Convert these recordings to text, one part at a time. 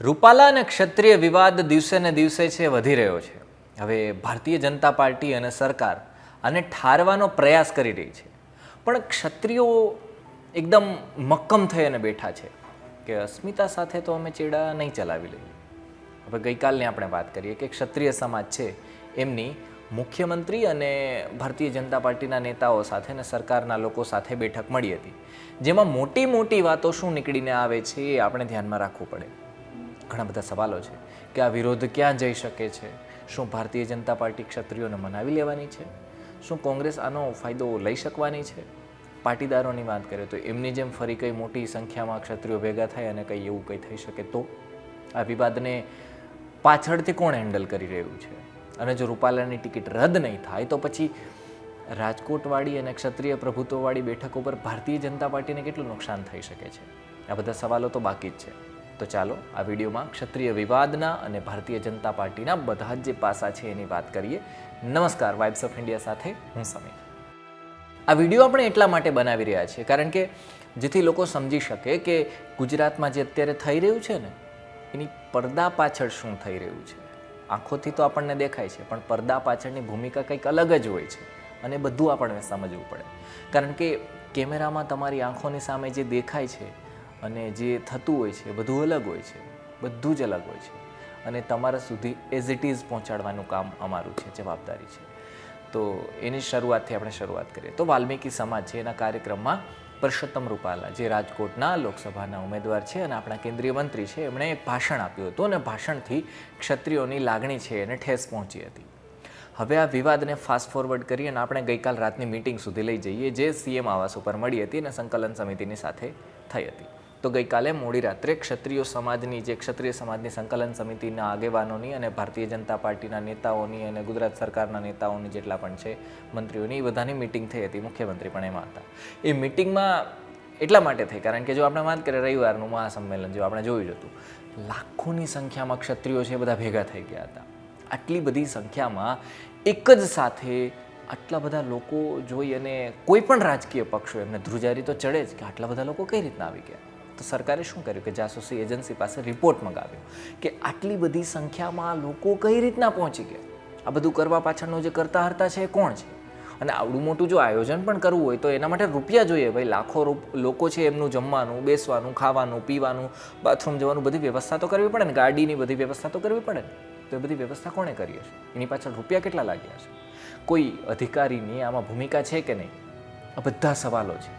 રૂપાલા અને ક્ષત્રિય વિવાદ દિવસે ને દિવસે છે વધી રહ્યો છે. હવે ભારતીય જનતા પાર્ટી અને સરકાર આને ઠારવાનો પ્રયાસ કરી રહી છે. પણ ક્ષત્રિયો એકદમ મક્કમ થઈ અને બેઠા છે કે અસ્મિતા સાથે તો અમે ચેડા નહીં ચલાવી લઈએ. હવે ગઈકાલની આપણે વાત કરીએ કે ક્ષત્રિય સમાજ છે એમની મુખ્યમંત્રી અને ભારતીય જનતા પાર્ટીના નેતાઓ સાથે અને સરકારના લોકો સાથે બેઠક મળી હતી. જેમાં મોટી મોટી વાતો શું નીકળીને આવે છે એ આપણે ધ્યાનમાં રાખવું પડે. ઘણા બધા સવાલો છે કે આ વિરોધ ક્યાં જઈ શકે છે? શું ભારતીય જનતા પાર્ટી ક્ષત્રિયોને મનાવી લેવાની છે? શું કોંગ્રેસ આનો ફાયદો લઈ શકવાની છે? પાટીદારોની વાત કરીએ તો એમની જેમ ફરી કંઈ મોટી સંખ્યામાં ક્ષત્રિયો ભેગા થાય અને કંઈ એવું કંઈ થઈ શકે તો? આ વિવાદને પાછળથી કોણ હેન્ડલ કરી રહ્યું છે? અને જો રૂપાલાની ટિકિટ રદ નહીં થાય તો પછી રાજકોટવાળી અને ક્ષત્રિય પ્રભુત્વવાળી બેઠકો પર ભારતીય જનતા પાર્ટીને કેટલું નુકસાન થઈ શકે છે? આ બધા સવાલો તો બાકી જ છે. તો ચાલો આ વિડીયોમાં ક્ષત્રિય વિવાદના અને ભારતીય જનતા પાર્ટીના બધા જ જે પાસા છે એની વાત કરીએ. નમસ્કાર વાઇબ્સ ઓફ ઇન્ડિયા સાથે હું સમીર. આ વીડિયો આપણે એટલા માટે બનાવી રહ્યા છીએ કારણ કે જેથી લોકો સમજી શકે કે ગુજરાતમાં જે અત્યારે થઈ રહ્યું છે ને, એની પડદા પાછળ શું થઈ રહ્યું છે. આંખોથી તો આપણને દેખાય છે, પણ પડદા પાછળની ભૂમિકા કંઈક અલગ જ હોય છે અને બધું આપણને સમજવું પડે. કારણ કે કેમેરામાં તમારી આંખોની સામે જે દેખાય છે અને જે થતું હોય છે બધું અલગ હોય છે, બધું જ અલગ હોય છે. અને તમારા સુધી એઝ ઇટ ઇઝ પહોંચાડવાનું કામ અમારું છે, જવાબદારી છે. તો એની શરૂઆતથી આપણે શરૂઆત કરીએ. તો વાલ્મીકી સમાજ છે, એના કાર્યક્રમમાં પરસોત્તમ રૂપાલા, જે રાજકોટના લોકસભાના ઉમેદવાર છે અને આપણા કેન્દ્રીય મંત્રી છે, એમણે એક ભાષણ આપ્યું હતું અને ભાષણથી ક્ષત્રિયોની લાગણી છે એને ઠેસ પહોંચી હતી. હવે આ વિવાદને ફાસ્ટ ફોરવર્ડ કરી અને આપણે ગઈકાલ રાતની મિટિંગ સુધી લઈ જઈએ, જે સીએમ આવાસ ઉપર મળી હતી અને સંકલન સમિતિની સાથે થઈ હતી. તો ગઈકાલે મોડી રાત્રે ક્ષત્રિય સમાજની જે ક્ષત્રિય સમાજની સંકલન સમિતિના આગેવાનોની અને ભારતીય જનતા પાર્ટીના નેતાઓની અને ગુજરાત સરકારના નેતાઓની જેટલા પણ છે મંત્રીઓની એ બધાની મિટિંગ થઈ હતી. મુખ્યમંત્રી પણ એમાં હતા. એ મિટિંગમાં એટલા માટે થઈ, કારણ કે જો આપણે વાત કરીએ રવિવારનું મહાસંમેલન, જો આપણે જોયું હતું, લાખોની સંખ્યામાં ક્ષત્રિયો છે બધા ભેગા થઈ ગયા હતા. આટલી બધી સંખ્યામાં એક જ સાથે આટલા બધા લોકો જોઈ અને કોઈ પણ રાજકીય પક્ષો, એમને ધ્રુજારી તો ચડે જ કે આટલા બધા લોકો કઈ રીતના આવી ગયા? તો સરકારે શું કર્યું કે જાસૂસી એજન્સી પાસે રિપોર્ટ મંગાવ્યો કે આટલી બધી સંખ્યામાં લોકો કઈ રીતના પહોંચી ગયા? આ બધું કરવા પાછળનો જે કરતા હરતા છે એ કોણ છે? અને આવડું મોટું જો આયોજન પણ કરવું હોય તો એના માટે રૂપિયા જોઈએ ભાઈ. લાખો લોકો છે એમનું જમવાનું, બેસવાનું, ખાવાનું, પીવાનું બાથરૂમ જવાનું બધી વ્યવસ્થા તો કરવી પડે ને. ગાડીની બધી વ્યવસ્થા તો કરવી પડે ને. તો એ બધી વ્યવસ્થા કોણે કરી હશે? એની પાછળ રૂપિયા કેટલા લાગ્યા છે કોઈ અધિકારીની આમાં ભૂમિકા છે કે નહીં? આ બધા સવાલો છે.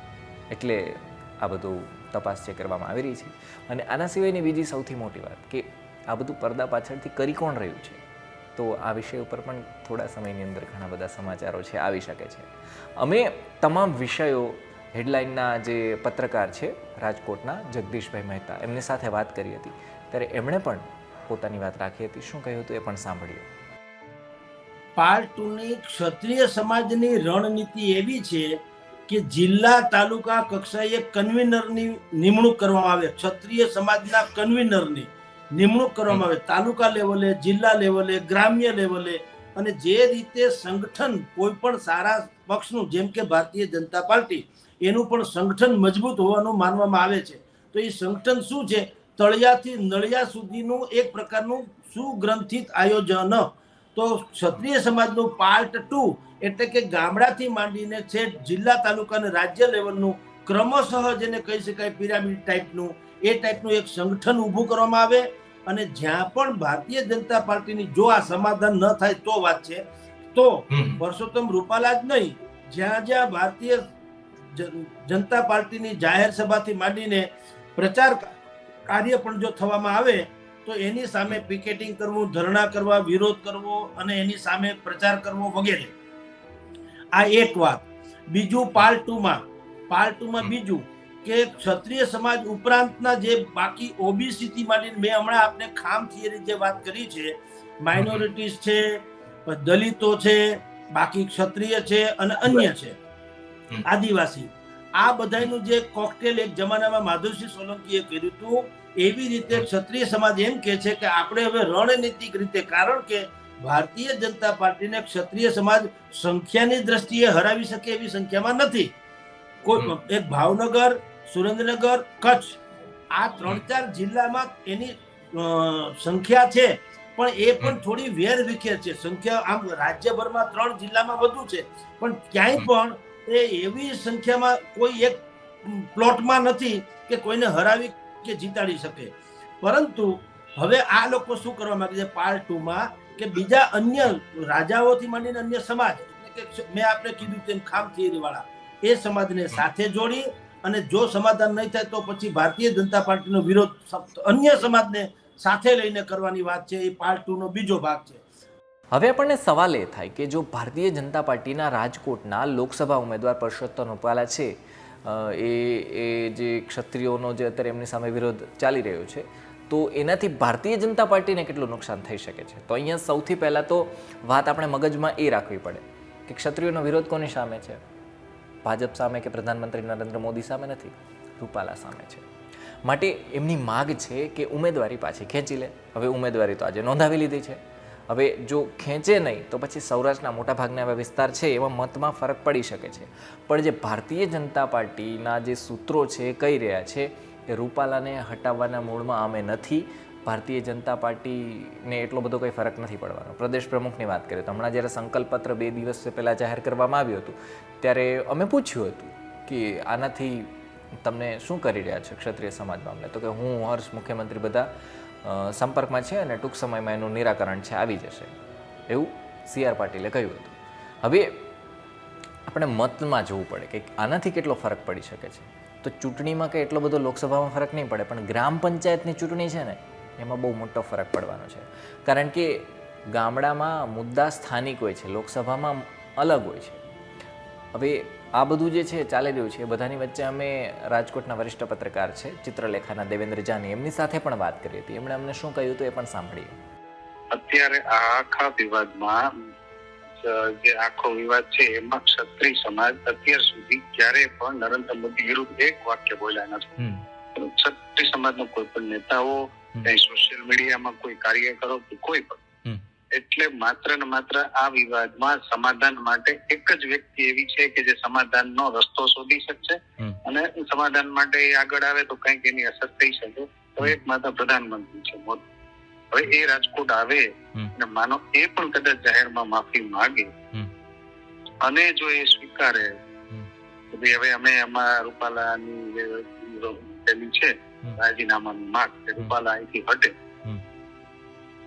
એટલે આ બધું તપાસ છે કરવામાં આવી રહી છે. અને આના સિવાયની બીજી સૌથી મોટી વાત કે આ બધું પડદા પાછળથી કરી કોણ રહ્યું છે? તો આ વિષય ઉપર પણ થોડા સમયની અંદર ઘણા બધા સમાચારો છે, આવી શકે છે. અમે તમામ વિષયો હેડલાઇનના જે પત્રકાર છે, રાજકોટના જગદીશભાઈ મહેતા, એમની સાથે વાત કરી હતી. ત્યારે એમણે પણ પોતાની વાત રાખી હતી. શું કહ્યું હતું એ પણ સાંભળ્યું. પાર્ટ ટુની ક્ષત્રિય સમાજની રણનીતિ એવી છે કે જિલ્લા તાલુકા કક્ષાએ કન્વીનરની નિમણૂક કરવામાં આવે. ક્ષત્રિય સમાજના કન્વીનરની નિમણૂક કરવામાં આવે. તાલુકા લેવલે, જિલ્લા લેવલે, ગ્રામ્ય લેવલે અને જે રીતે સંગઠન કોઈ પણ સારા પક્ષનું, જેમ કે ભારતીય જનતા પાર્ટી, એનું પણ સંગઠન મજબૂત હોવાનું માનવામાં આવે છે. તો એ સંગઠન શું છે? તળિયાથી નળિયા સુધીનું એક પ્રકારનું સુગ્રંથિત આયોજન તો ક્ષત્રિય સમાજનું પાર્ટ ટુ એટલે કે ગામડાથી માંડીને છે જિલ્લા તાલુકા અને રાજ્ય લેવલનું ક્રમશઃ જેને કહી શકાય પિરામિડ ટાઈપનું એ ટાઈપનું એક સંગઠન ઊભું કરવામાં આવે. અને જ્યાં પણ ભારતીય જનતા પાર્ટીની જો આ સમાધાન ન થાય તો વાત છે. તો પરસોત્તમ રૂપાલા જ નહીં જ્યાં જ્યાં ભારતીય જનતા પાર્ટીની જાહેર સભાથી માંડીને પ્રચાર કાર્ય પણ જો થવામાં આવે તો એની સામે પિકેટિંગ કરવું ધરણા કરવા વિરોધ કરવો અને એની સામે પ્રચાર કરવો વગેરે. આ એક વાત. બીજું પાર્ટ ટુમાં પાર્ટ ટુમાં બીજું કે ક્ષત્રિય સમાજ ઉપરાંતના જે બાકી ઓબીસી માટે મેં હમણાં આપને ખામ થિયરી જે વાત કરી છે માઇનોરિટીઝ છે દલિતો છે બાકી ક્ષત્રિય છે અને અન્ય છે. આદિવાસી. આ બધાનું જે કોકટેલ એક જમાનામાં માધુસિંહ સોલંકીએ કર્યું હતું. એવી રીતે ક્ષત્રિય સમાજ એમ કે છે કે આપણે હવે રણનીતિક રીતે કારણ કે ભારતીય જનતા પાર્ટીને ક્ષત્રિય સમાજ સંખ્યાની દ્રષ્ટિએ હરાવી શકે એવી સંખ્યામાં નથી. કોઈ એક ભાવનગર સુરેન્દ્રનગર કચ્છ આ ત્રણ ચાર જિલ્લામાં એની સંખ્યા છે પણ એ પણ થોડી વેર વિખેર છે. સંખ્યા આમ રાજ્યભરમાં ત્રણ જિલ્લામાં વધુ છે. પણ ક્યાંય પણ એ એવી સંખ્યામાં કોઈ એક પ્લોટમાં નથી કે કોઈને હરાવી કે જીતાડી શકે. પરંતુ હવે આ લોકો શું કરવા માંગે છે પાર્ટ ટુમાં કે બીજા અન્ય રાજાઓથી માંડીને અન્ય સમાજ મેં આપણે કીધું તેમ ખામ થિયરી વાળા એ સમાજને સાથે જોડી અને જો સમાધાન નહીં થાય તો પછી ભારતીય જનતા પાર્ટીનો વિરોધ અન્ય સમાજને સાથે લઈને કરવાની વાત છે, એ પાર્ટ ટુ નો બીજો ભાગ છે. હવે આપણને સવાલ એ થાય કે જો ભારતીય જનતા પાર્ટીના રાજકોટના લોકસભા ઉમેદવાર પરસોત્તમ રૂપાલા છે એ એ જે ક્ષત્રિયોનો જે અત્યારે એમની સામે વિરોધ ચાલી રહ્યો છે, તો એનાથી ભારતીય જનતા પાર્ટીને કેટલું નુકસાન થઈ શકે છે? તો અહીંયા સૌથી પહેલાં તો વાત આપણે મગજમાં એ રાખવી પડે કે ક્ષત્રિયોનો વિરોધ કોની સામે છે? ભાજપ સામે કે પ્રધાનમંત્રી નરેન્દ્ર મોદી સામે નથી? રૂપાલા સામે છે. માટે એમની માગ છે કે ઉમેદવારી પાછી ખેંચી લે. હવે ઉમેદવારી તો આજે નોંધાવી લીધી છે. હવે જો ખેંચે નહીં, તો પછી સૌરાષ્ટ્રના મોટાભાગના એવા વિસ્તાર છે એમાં મતમાં ફરક પડી શકે છે. પણ જે ભારતીય જનતા પાર્ટીના જે સૂત્રો છે, એ કહી રહ્યા છે કે રૂપાલાને હટાવવાના મૂળમાં અમે નથી. ભારતીય જનતા પાર્ટીને એટલો બધો કંઈ ફરક નથી પડવાનો. પ્રદેશ પ્રમુખની વાત કરીએ તો હમણાં જ્યારે સંકલ્પપત્ર બે દિવસ પહેલાં જાહેર કરવામાં આવ્યું હતું, ત્યારે અમે પૂછ્યું હતું કે આનાથી તમને શું કરી રહ્યા છે ક્ષત્રિય સમાજ મામલે? તો કે હું હર્ષ મુખ્યમંત્રી બધા સંપર્કમાં છે અને ટૂંક સમયમાં એનું નિરાકરણ છે, આવી જશે. એવું સી આર પાટીલે કહ્યું હતું. હવે આપણે મતમાં જોવું પડે કે આનાથી કેટલો ફરક પડી શકે છે. તો ચૂંટણીમાં કે એટલો બધો લોકસભામાં ફરક નહીં પડે, પણ ગ્રામ પંચાયતની ચૂંટણી છે ને, એમાં બહુ મોટો ફરક પડવાનો છે. કારણ કે ગામડામાં મુદ્દા સ્થાનિક હોય છે, લોકસભામાં અલગ હોય છે. હવે આ બધું જે છે ચાલી રહ્યું છે બધાની વચ્ચે અમે રાજકોટના વરિષ્ઠ પત્રકાર છે ચિત્રલેખાના દેવેન્દ્ર જાની એમની સાથે પણ વાત કરી હતી. એમણે અમને શું કહ્યું હતું એ પણ સાંભળીએ. અત્યારે આ આખા વિવાદમાં જે આખો વિવાદ છે એમાં ક્ષત્રિય સમાજ અત્યાર સુધી ક્યારેય પણ નરેન્દ્ર મોદી વિરુદ્ધ એક વાક્ય બોલ્યા નથી. ક્ષત્રિય સમાજનો કોઈ પણ નેતાઓ સોશિયલ મીડિયામાં કોઈ કાર્યકરો કે કોઈ પણ. એટલે માત્ર ને માત્ર આ વિવાદમાં સમાધાન માટે એક જ વ્યક્તિ એવી છે કે જે સમાધાનનો રસ્તો શોધી શકશે. અને સમાધાન માટે આગળ આવે તો કંઈક એની અસર થઈ શકે. તો એક માત્ર પ્રધાનમંત્રી છે મોદી. હવે એ રાજકોટ આવે અને માનો એ પણ કદાચ જાહેરમાં માફી માંગે. અને જો એ સ્વીકારે. કે ભાઈ હવે અમે આમાં રૂપાલાની જે પેલી છે. રાજીનામાની માંગ રૂપાલા અહીંથી હટે.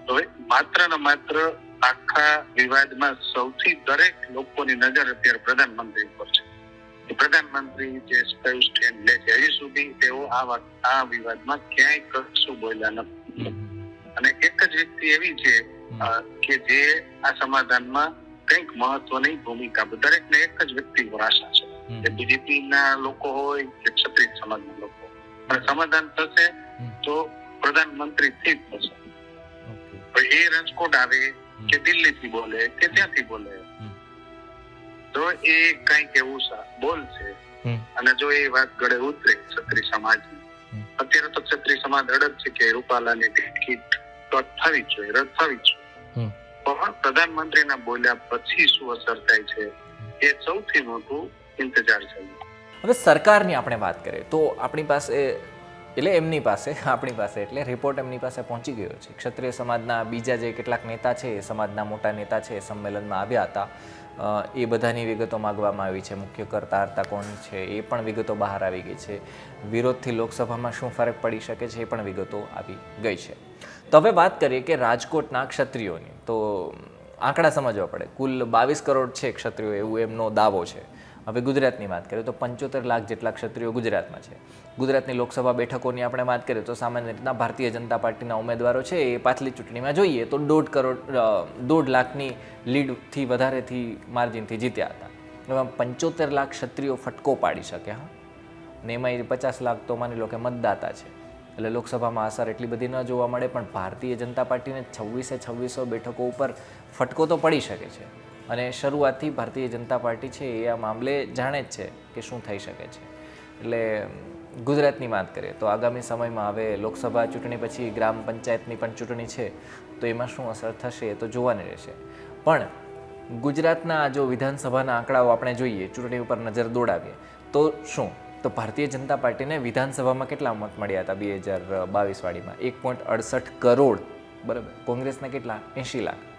હવે માત્ર ને માત્ર આખા વિવાદમાં સૌથી દરેક લોકોની નજર અત્યારે પ્રધાનમંત્રી ઉપર છે. પ્રધાનમંત્રી જે કયું સ્ટેન્ડ લે છે હજી સુધી તેઓ આ આ વિવાદમાં ક્યાંય કશું બોલ્યા નથી. અને એક જ વ્યક્તિ એવી છે કે જે આ સમાધાનમાં કંઈક મહત્વની ભૂમિકા દરેક ને એક જ વ્યક્તિ પર આશા છે. કે બીજેપી ના લોકો હોય કે ક્ષત્રિય સમાજના લોકો. પણ સમાધાન થશે તો પ્રધાનમંત્રી થી જ થશે. પણ એ રાજકોટ આવે કે દિલ્હી થી બોલે કે ત્યાંથી બોલે. તો એ કંઈક એવું બોલશે. અને જો એ વાત ગળે ઉતરે ક્ષત્રિય સમાજ અત્યારે તો ક્ષત્રિય સમાજ અડગ છે કે રૂપાલાની ટિકિટ રદ થવી જોઈએ રદ થવી જોઈએ. પણ પ્રધાનમંત્રીના બોલ્યા પછી શું અસર થાય છે એ સૌથી મોટું ઇંતજાર છે. હવે સરકારની આપણે વાત કરીએ તો આપણી પાસે એટલે એમની પાસે, આપણી પાસે, એટલે રિપોર્ટ એમની પાસે પહોંચી ગયો છે. ક્ષત્રિય સમાજના બીજા જે કેટલાક નેતા છે, એ સમાજના મોટા નેતા છે, એ સંમેલનમાં આવ્યા હતા. એ બધાની વિગતો માગવામાં આવી છે. મુખ્ય કરતા હર્તા કોણ છે, એ પણ વિગતો બહાર આવી ગઈ છે. વિરોધથી લોકસભામાં શું ફરક પડી શકે છે, એ પણ વિગતો આવી ગઈ છે. તો હવે વાત કરીએ કે રાજકોટના ક્ષત્રિયોની. તો, આંકડા સમજવા પડે. કુલ બાવીસ કરોડ છે ક્ષત્રિયો, એવું એમનો દાવો છે. હવે ગુજરાતની વાત કરીએ તો પંચોતેર લાખ જેટલા ક્ષત્રિયો ગુજરાતમાં છે. ગુજરાતની લોકસભા બેઠકોની આપણે વાત કરીએ તો સામાન્ય રીતના ભારતીય જનતા પાર્ટીના ઉમેદવારો છે એ પાછલી ચૂંટણીમાં જોઈએ તો દોઢ કરોડ દોઢ લાખની લીડથી વધારેથી માર્જિનથી જીત્યા હતા. એમાં પંચોતેર લાખ ક્ષત્રિયો ફટકો પાડી શકે, હા? ને એમાં પચાસ લાખ તો માની લો કે મતદાતા છે. એટલે લોકસભામાં અસર એટલી બધી ન જોવા મળે, પણ ભારતીય જનતા પાર્ટીને છવ્વીસે છવ્વીસો બેઠકો ઉપર ફટકો તો પડી શકે છે. અને શરૂઆતથી ભારતીય જનતા પાર્ટી છે એ આ મામલે જાણે જ છે કે શું થઈ શકે છે. એટલે ગુજરાતની વાત કરીએ તો આગામી સમયમાં હવે લોકસભા ચૂંટણી પછી ગ્રામ પંચાયતની પણ ચૂંટણી છે, તો એમાં શું અસર થશે એ તો જોવાની રહેશે. પણ, ગુજરાતના જો વિધાનસભાના આંકડાઓ આપણે જોઈએ, ચૂંટણી ઉપર નજર દોડાવીએ, તો શું? તો ભારતીય જનતા પાર્ટીને વિધાનસભામાં કેટલા મત મળ્યા હતા બે હજાર બાવીસવાળીમાં એક પોઈન્ટ અડસઠ કરોડ, બરાબર? કોંગ્રેસને કેટલા? એંશી લાખ.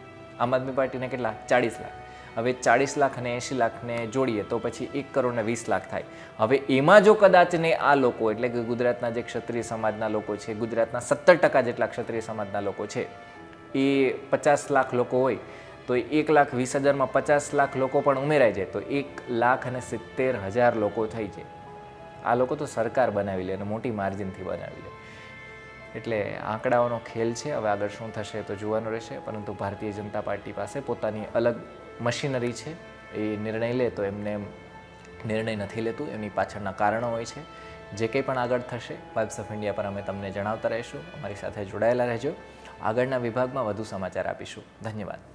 આમ આદમી પાર્ટીને કેટલા? ચાળીસ લાખ. હવે ચાળીસ લાખ અને એંશી લાખને જોડીએ તો પછી એક કરોડ ને વીસ લાખ થાય. હવે એમાં જો કદાચ ને આ લોકો, એટલે કે ગુજરાતના જે ક્ષત્રિય સમાજના લોકો છે, ગુજરાતના સત્તર ટકા જેટલા ક્ષત્રિય સમાજના લોકો છે, એ પચાસ લાખ લોકો હોય, તો એક લાખ વીસ હજારમાં પચાસ લાખ લોકો પણ ઉમેરાઈ જાય, તો એક લાખ અને સિત્તેર હજાર લોકો થઈ જાય. આ લોકો તો સરકાર બનાવી લે અને મોટી માર્જિનથી બનાવી લે. એટલે આંકડાઓનો ખેલ છે. હવે આગળ શું થશે તો જોવાનું રહેશે. પરંતુ ભારતીય જનતા પાર્ટી પાસે પોતાની અલગ મશીનરી છે. એ નિર્ણય લે તો એમને એમ નિર્ણય નથી લેતું. એમની પાછળના કારણો હોય છે. જે કંઈ પણ આગળ થશે વાઇબ્સ ઓફ ઇન્ડિયા પર અમે તમને જણાવતા રહીશું. અમારી સાથે જોડાયેલા રહેજો. આગળના વિભાગમાં વધુ સમાચાર આપીશું. ધન્યવાદ.